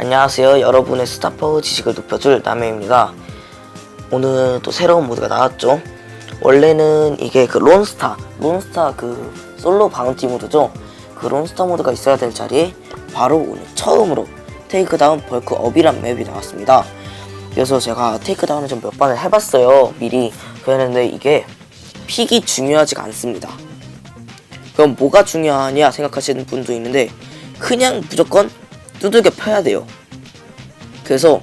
안녕하세요. 여러분의 스타파워 지식을 높여줄 남해입니다. 오늘 또 새로운 모드가 나왔죠. 원래는 이게 그 론스타, 론스타 그 솔로 바운티 모드죠. 그 론스타 모드가 있어야 될 자리에 바로 오늘 처음으로 테이크다운 벌크 업이란 맵이 나왔습니다. 그래서 제가 테이크다운을 좀 몇 번을 해봤어요. 미리. 그랬는데 이게 픽이 중요하지가 않습니다. 그럼 뭐가 중요하냐 생각하시는 분도 있는데 그냥 무조건 두들겨 펴야 돼요. 그래서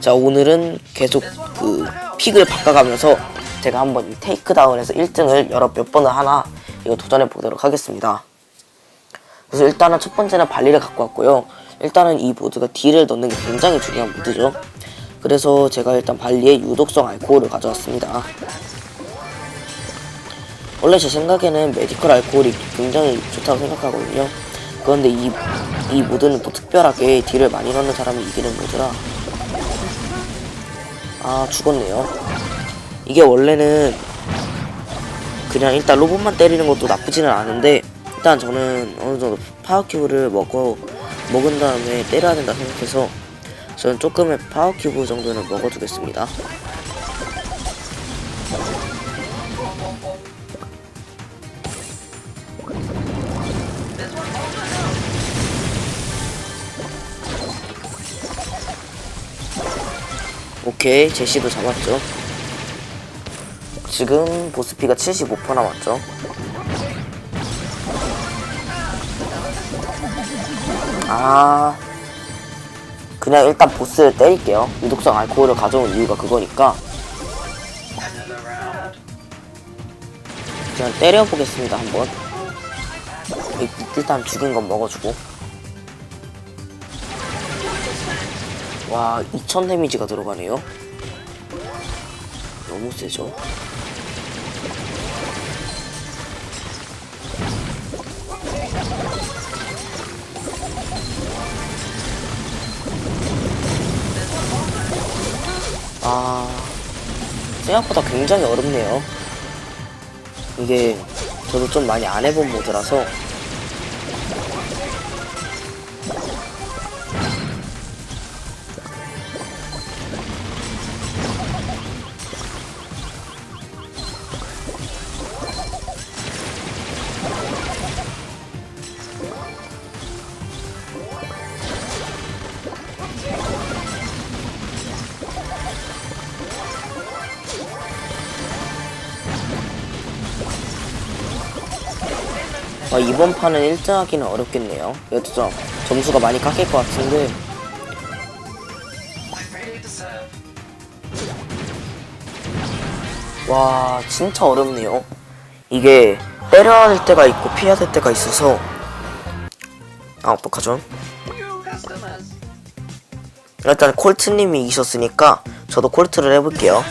자 오늘은 계속 그 픽을 바꿔가면서 제가 한번 이 테이크다운에서 1등을 여러 몇 번을 하나 이거 도전해 보도록 하겠습니다. 그래서 일단은 첫 번째는 발리를 갖고 왔고요. 일단은 이 모드가 딜을 넣는 게 굉장히 중요한 모드죠. 그래서 제가 일단 발리의 유독성 알코올을 가져왔습니다. 원래 제 생각에는 메디컬 알코올이 굉장히 좋다고 생각하거든요. 그런데 이, 이 모드는 또 특별하게 딜을 많이 넣는 사람이 이기는 모드라. 아, 죽었네요. 이게 원래는 그냥 일단 로봇만 때리는 것도 나쁘지는 않은데, 일단 저는 어느 정도 파워큐브를 먹어, 먹은 다음에 때려야 된다 생각해서, 저는 조금의 파워큐브 정도는 먹어두겠습니다. 오케이 제시도 잡았죠. 지금 보스피가 75% 남았죠. 아. 그냥 일단 보스를 때릴게요. 유독성 알코올을 가져온 이유가 그거니까. 그냥 때려보겠습니다 한번. 일- 일단 죽인 건 먹어주고 와, 2000 데미지가 들어가네요. 너무 세죠? 아, 생각보다 굉장히 어렵네요. 이게 저도 좀 많이 안 해본 모드라서 아, 이번 판은 1등 하기는 어렵겠네요. 좀 점수가 많이 깎일 것 같은데. 와, 진짜 어렵네요. 이게 때려야 될 때가 있고 피해야 될 때가 있어서. 아, 어떡하죠? 일단 콜트님이 이기셨으니까 저도 콜트를 해볼게요.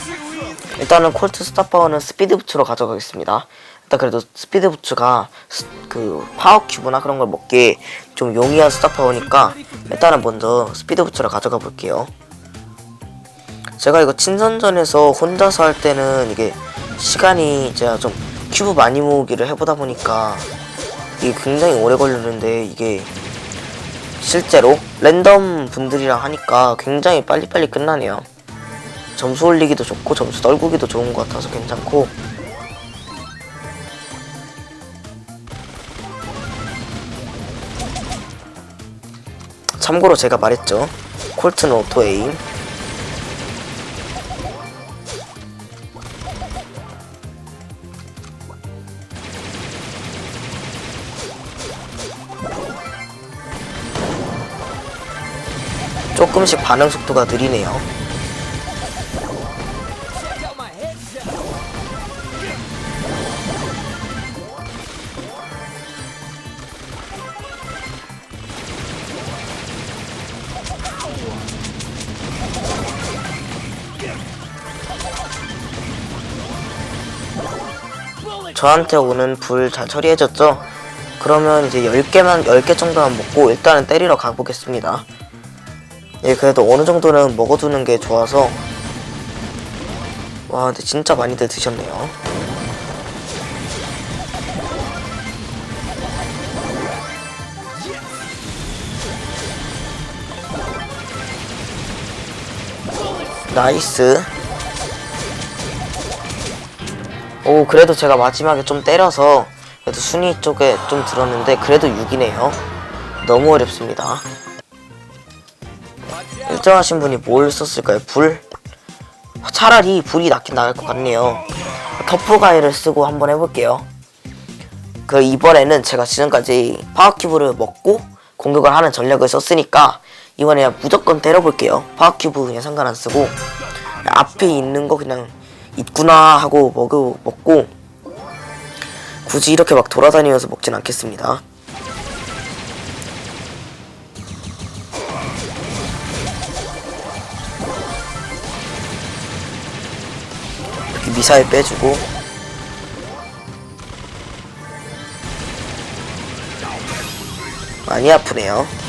일단은 콜트 스타파워는 스피드 부츠로 가져가겠습니다. 일단 그래도 스피드 부츠가 스- 그 파워 큐브나 그런 걸 먹기에 좀 용이한 스타파워니까 일단은 먼저 스피드 부츠를 가져가 볼게요. 제가 이거 친선전에서 혼자서 할 때는 이게 시간이 제가 좀 큐브 많이 모으기를 해보다 보니까 이게 굉장히 오래 걸리는데 이게 실제로 랜덤 분들이랑 하니까 굉장히 빨리빨리 끝나네요. 점수 올리기도 좋고 점수 떨구기도 좋은 것 같아서 괜찮고 참고로 제가 말했죠. 콜트는 오토 에임. 조금씩 반응 속도가 느리네요 저한테 오는 불잘 처리해줬죠? 그러면 이제 10개만, 10개 정도만 먹고 일단은 때리러 가보겠습니다. 예, 그래도 어느 정도는 먹어두는 게 좋아서. 와, 근데 진짜 많이들 드셨네요. 나이스. 오, 그래도 제가 마지막에 좀 때려서 그래도 순위 쪽에 좀 들었는데 그래도 6이네요. 너무 어렵습니다. 일정하신 분이 뭘 썼을까요? 불? 차라리 불이 낫긴 나을 것 같네요. 터프가이를 쓰고 한번 해볼게요. 그 이번에는 제가 지금까지 파워큐브를 먹고 공격을 하는 전략을 썼으니까 이번에 무조건 때려볼게요. 파워큐브 그냥 상관 안 쓰고 앞에 있는 거 그냥 있구나 하고 먹고 먹고 굳이 이렇게 막 돌아다니면서 먹진 않겠습니다. 미사일 빼주고 많이 아프네요.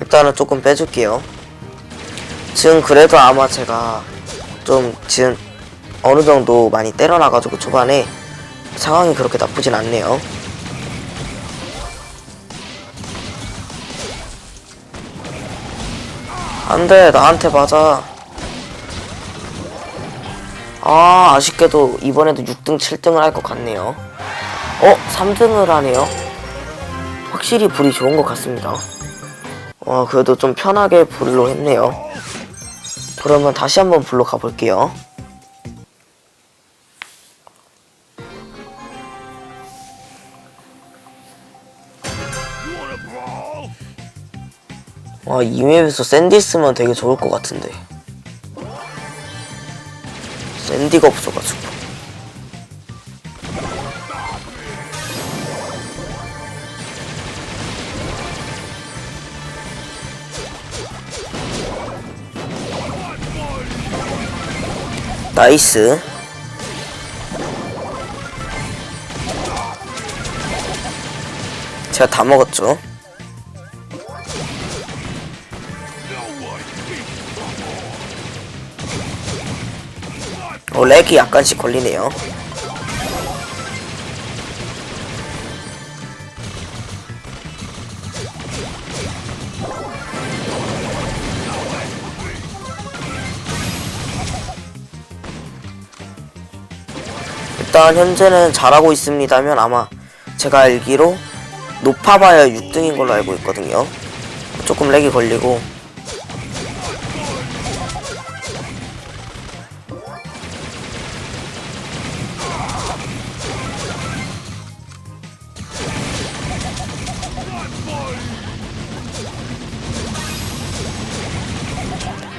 일단은 조금 빼줄게요. 지금 그래도 아마 제가 좀 지금 어느 정도 많이 때려놔가지고 초반에 상황이 그렇게 나쁘진 않네요. 안 돼, 나한테 맞아. 아, 아쉽게도 이번에도 6등, 7등을 할 것 같네요. 어, 3등을 하네요. 확실히 불이 좋은 것 같습니다. 어, 그래도 좀 편하게 불로 했네요. 그러면 다시 한번 불로 가볼게요. 와, 이 맵에서 샌디 쓰면 되게 좋을 것 같은데. 샌디가 없어가지고. 나이스. 제가 다 먹었죠. 어, 렉이 약간씩 걸리네요. 일단 현재는 잘하고 있습니다면 아마 제가 알기로 높아봐야 6등인 걸로 알고 있거든요. 조금 렉이 걸리고.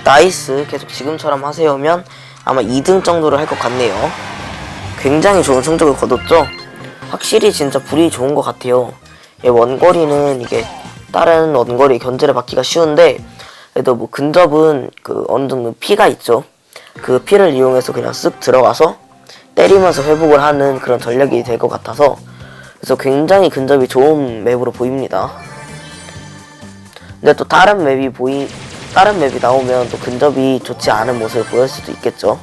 나이스. 계속 지금처럼 하세요면 아마 2등 정도를 할 것 같네요 굉장히 좋은 성적을 거뒀죠? 확실히 진짜 불이 좋은 것 같아요. 예, 원거리는 이게 다른 원거리 견제를 받기가 쉬운데 그래도 뭐 근접은 그 어느 정도 피가 있죠. 그 피를 이용해서 그냥 쓱 들어가서 때리면서 회복을 하는 그런 전략이 될 것 같아서 그래서 굉장히 근접이 좋은 맵으로 보입니다. 근데 또 다른 맵이 보이 다른 맵이 나오면 또 근접이 좋지 않은 모습을 보일 수도 있겠죠.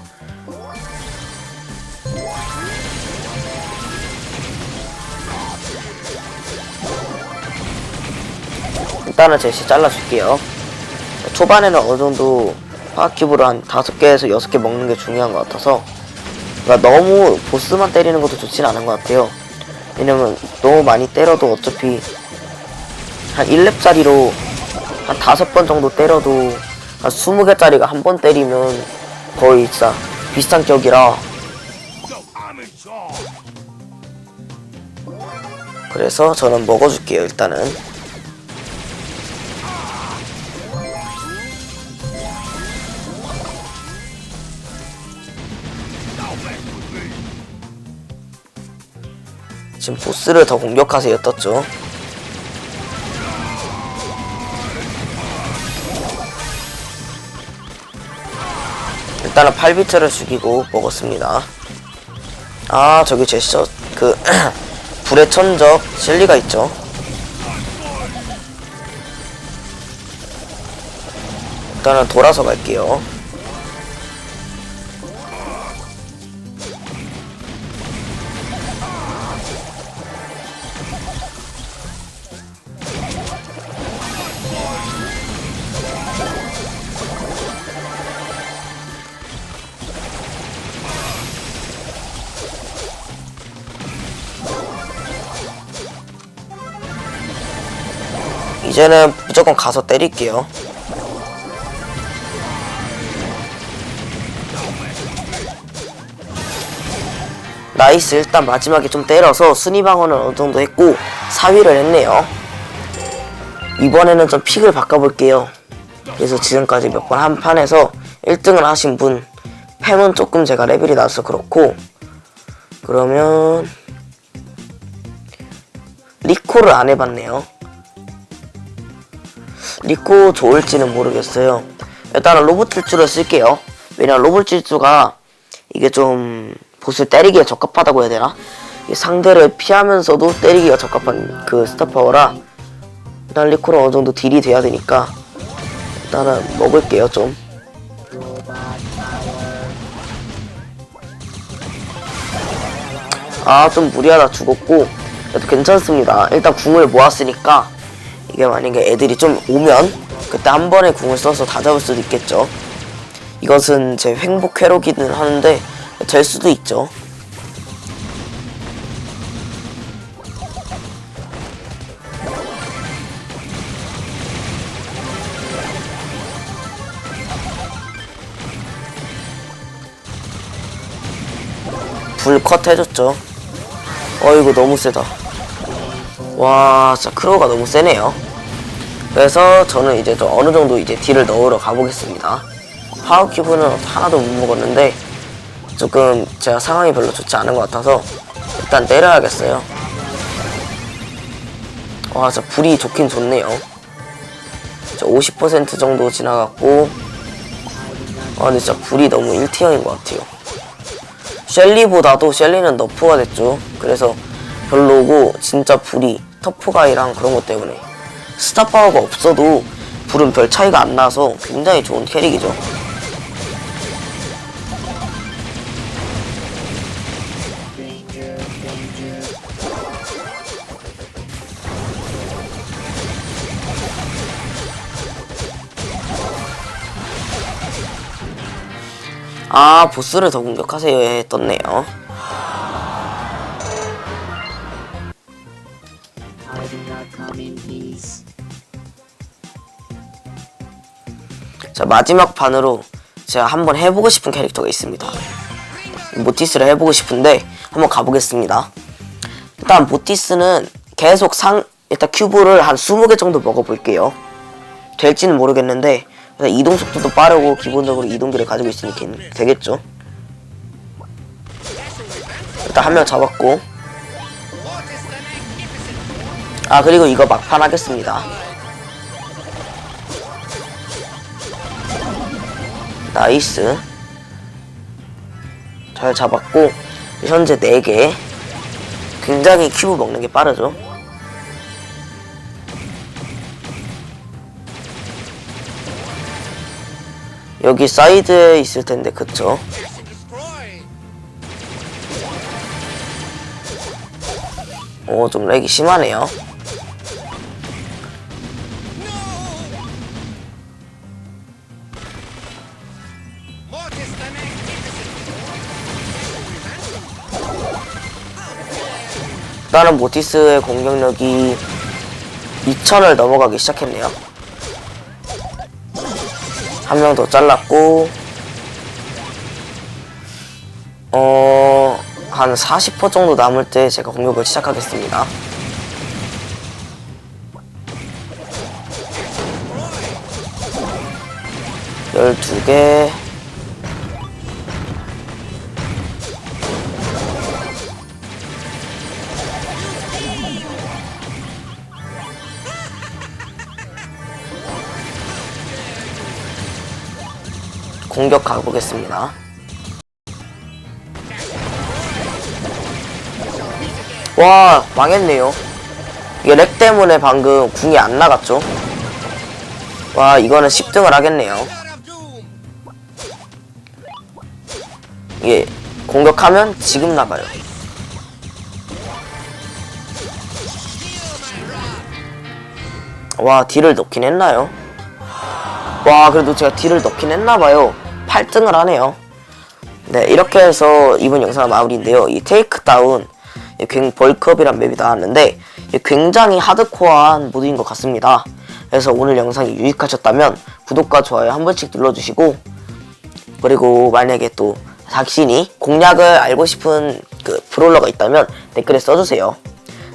일단은 제시 잘라줄게요. 초반에는 어느 정도 파워큐브를 한 다섯 개에서 여섯 개 먹는 게 중요한 것 같아서 그러니까 너무 보스만 때리는 것도 좋진 않은 것 같아요. 왜냐면 너무 많이 때려도 어차피 한 1렙짜리로 한 다섯 번 정도 때려도 한 20개짜리가 한 번 때리면 거의 진짜 비슷한 격이라 그래서 저는 먹어줄게요 일단은 지금 보스를 더 공격하세요. 떴죠? 일단은 8비트를 죽이고 먹었습니다. 아 저기 제시저 그 불의 천적 실리가 있죠? 일단은 돌아서 갈게요. 이제는 무조건 가서 때릴게요. 나이스 일단 마지막에 좀 때려서 순위 방어는 어느 정도 했고 4위를 했네요. 이번에는 좀 픽을 바꿔볼게요. 그래서 지금까지 몇 번 한 판에서 1등을 하신 분 팸은 조금 제가 레벨이 낮아서 그렇고 그러면 리코를 안 해봤네요. 리코 좋을지는 모르겠어요. 일단은 로봇 질주를 쓸게요. 왜냐면 로봇 질주가 이게 좀 보스를 때리기에 적합하다고 해야 되나? 이 상대를 피하면서도 때리기가 적합한 그 스타 파워라 일단 리코는 어느 정도 딜이 돼야 되니까 일단은 먹을게요 좀. 아 좀 무리하다 죽었고 그래도 괜찮습니다. 일단 궁을 모았으니까 이게 만약에 애들이 좀 오면 그때 한 번에 궁을 써서 다 잡을 수도 있겠죠. 이것은 제 횡복 회로기는 하는데 될 수도 있죠. 불 컷 해줬죠. 어이구 너무 세다. 와 진짜 크로우가 너무 세네요. 그래서 저는 이제 좀 어느 정도 이제 딜을 넣으러 가보겠습니다. 파워 큐브는 하나도 못 먹었는데 조금 제가 상황이 별로 좋지 않은 것 같아서 일단 때려야겠어요. 와, 진짜 불이 좋긴 좋네요. 저50% 정도 지나갔고, 아, 근데 진짜 불이 너무 1티어인 것 같아요. 셸리보다도 셸리는 너프가 됐죠. 그래서 별로고, 진짜 불이 터프가이랑 그런 것 때문에 스타 파워가 없어도 불은 별 차이가 안 나서 굉장히 좋은 캐릭이죠. 아 보스를 더 공격하세요 에 떴네요 자 마지막 판으로 제가 한번 해보고 싶은 캐릭터가 있습니다. 모티스를 해보고 싶은데 한번 가보겠습니다. 일단 모티스는 계속 상 일단 큐브를 한 20개 정도 먹어볼게요. 될지는 모르겠는데 이동 속도도 빠르고 기본적으로 이동기를 가지고 있으니까 되겠죠? 일단 한 명 잡았고. 아 그리고 이거 막판 하겠습니다 나이스. 잘 잡았고 현재 4개. 굉장히 큐브 먹는 게 빠르죠? 여기 사이드에 있을 텐데 그쵸? 오좀 렉이 심하네요 다른 모티스의 공격력이 2000을 넘어가기 시작했네요. 한 명 더 잘랐고, 어, 한 40% 정도 남을 때 제가 공격을 시작하겠습니다. 열두 개 공격 가보겠습니다. 와 망했네요. 이게 렉 때문에 방금 궁이 안 나갔죠? 와 이거는 10등을 하겠네요. 이게 공격하면 지금 나가요. 와 딜을 넣긴 했나요? 와 그래도 제가 딜을 넣긴 했나봐요 8등을 하네요. 네 이렇게 해서 이번 영상 마무리인데요. 이 테이크다운 벌크업이란 맵이 나왔는데 이 굉장히 하드코어한 모드인 것 같습니다. 그래서 오늘 영상이 유익하셨다면 구독과 좋아요 한 번씩 눌러주시고 그리고 만약에 또 자신이 공략을 알고 싶은 그 브롤러가 있다면 댓글에 써주세요.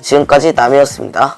지금까지 남이었습니다